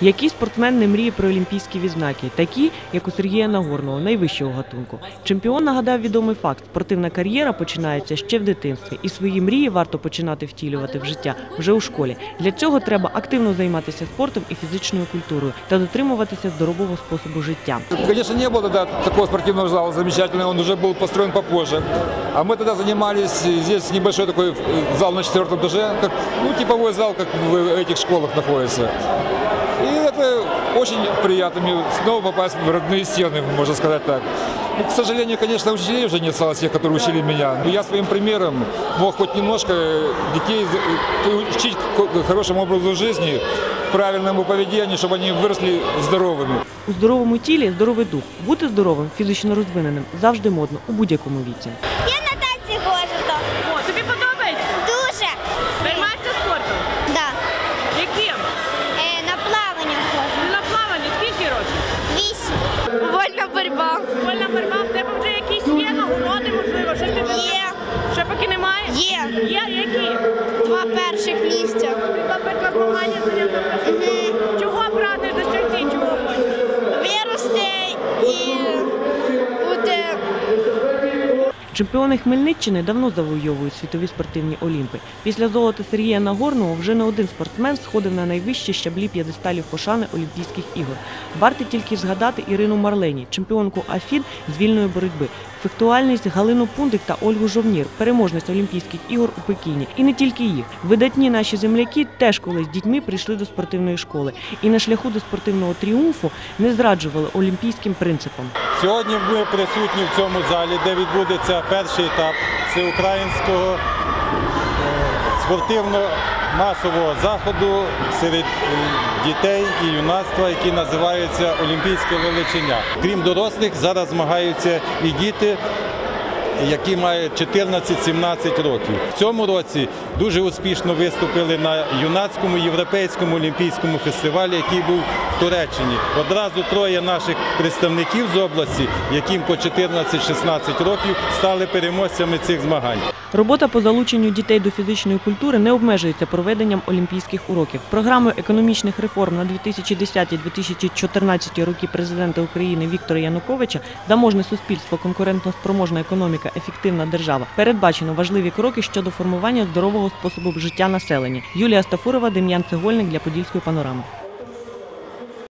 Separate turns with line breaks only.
Який спортсмен не мріє про олімпійські відзнаки, такі, як у Сергія Нагорного, найвищого гатунку. Чемпіон нагадав відомий факт: спортивна кар'єра починається ще в дитинстві, і свої мрії варто починати втілювати в життя вже у школі. Для цього треба активно займатися спортом і фізичною культурою та дотримуватися здорового способу життя.
Конечно, не было тогда такого спортивного зала замечательного, он уже был построен попозже. А мы тогда занимались, здесь небольшой такой э, зал на четвертом этаже, как, ну, типовой зал, как в этих школах находится. И это очень приятно мне снова попасть в родные стены, можно сказать так. Ну, к сожалению, конечно, учителей уже не осталось тех, которые учили меня. Но я своим примером мог хоть немножко детей э, учить к хорошему образу жизни, правильному поведению, чтобы они выросли здоровыми.
У здоровому тілі здоровий дух. Бути здоровим, фізично розвиненим завжди модно у будь-якому віці.
Є.
Є
які?
Два перших місця.
Ти наприклад, змагання зайняв
Чемпіони Хмельниччини давно завойовують світові спортивні олімпи. Після золота Сергія Нагорного вже не один спортсмен сходив на найвищі щаблі п'єдесталів пошани Олімпійських ігор. Варто тільки згадати Ірину Марлені, чемпіонку АФІД з вільної боротьби, фехтуальність Галину Пундик та Ольгу Жовнір, переможниць Олімпійських ігор у Пекіні. І не тільки їх. Видатні наші земляки теж колись дітьми прийшли до спортивної школи і на шляху до спортивного тріумфу не зраджували олімпійським принципам.
Сьогодні ми присутні в цьому залі, де відбудеться перший етап всеукраїнського е, спортивно-масового заходу серед е, дітей і юнацтва, який називається Олімпійське величення. Крім дорослих, зараз змагаються і діти. Які мають 14-17 років. В цьому році дуже успішно виступили на юнацькому європейському олімпійському фестивалі, який був Туреччині. Одразу троє наших представників з області, яким по 14-16 років стали переможцями цих змагань.
Робота по залученню дітей до фізичної культури не обмежується проведенням олімпійських уроків. Програмою економічних реформ на 2010-2014 роки президента України Віктора Януковича заможне суспільство, конкурентно-спроможна економіка, ефективна держава передбачено важливі кроки щодо формування здорового способу життя населення. Юлія Стафурова, Дем'ян Цегольник для Подільської панорами.